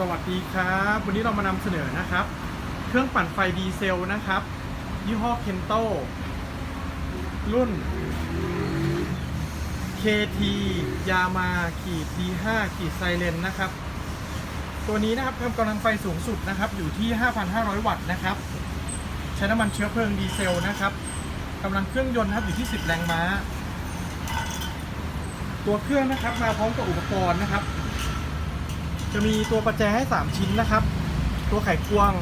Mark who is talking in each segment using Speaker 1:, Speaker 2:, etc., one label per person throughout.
Speaker 1: สวัสดีครับ วันนี้เรามานำเสนอนะครับ เครื่องปั่นไฟดีเซลนะครับ ยี่ห้อเคนโตรุ่น KT ยามาขีด D5 ขีดไซเลนนะครับ ตัวนี้นะครับทำกำลังไฟสูงสุดนะครับ อยู่ที่ 5,500 วัตต์นะครับ ใช้น้ำมันเชื้อเพลิงดีเซลนะครับกำลังเครื่องยนต์นะครับอยู่ที่ 10 แรงม้า ตัวเครื่องนะครับมาพร้อมกับอุปกรณ์นะครับ จะมีตัวประแจให้ 3 ชิ้นนะครับ ตัวไขควง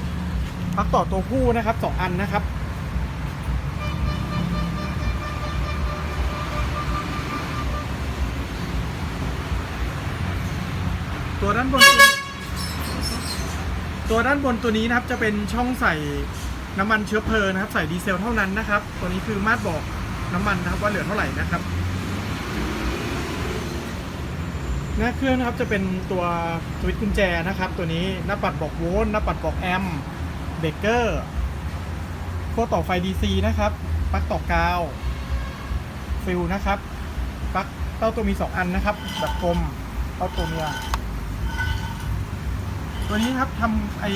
Speaker 1: ปลั๊กต่อตัวผู้นะครับ 2 อันนะครับตัวด้านบนตัวตัวด้านบนตัวนี้นะครับจะเป็นช่องใส่น้ำมันเชื้อเพลิงนะครับ ใส่ดีเซลเท่านั้นนะครับ ตัวนี้คือมาตรบอกน้ำมันนะครับว่าเหลือเท่าไหร่นะครับ หน้าเครื่องนะครับจะเป็นตัวสวิตช์กุญแจนะครับ ตัวนี้หน้าปัดบอกโวลต์หน้าปัดบอกแอมป์เบรกเกอร์ขั้วต่อไฟ DC นะครับปลั๊กต่อกาวฟิลนะครับปลั๊กเต้าตัวมี 2 อันนะครับแบบกลมเต้าตัวเมียตัวนี้ครับทำไอ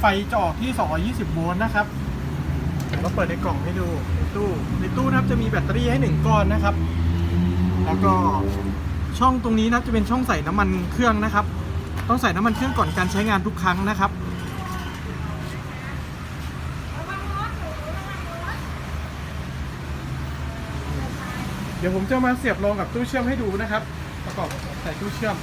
Speaker 1: ไฟจะออกที่ 220 โวลต์นะครับเดี๋ยวเราเปิดในกล่องให้ดูในตู้ในตู้นะครับจะมีแบตเตอรี่ให้ 1 ก้อนนะครับ แล้วก็ ช่องตรงนี้นะจะเป็นช่องใส่น้ำมันเครื่องนะครับ ต้องใส่น้ำมันเครื่องก่อนการใช้งานทุกครั้งนะครับ เดี๋ยวผมจะมาเสียบลงกับตู้เชื่อมให้ดูนะครับ ประกอบใส่ตู้เชื่อม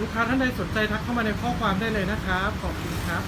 Speaker 1: ลูกค้าท่านใดสนใจทักเข้ามาในข้อความได้เลยนะครับ ขอบคุณครับ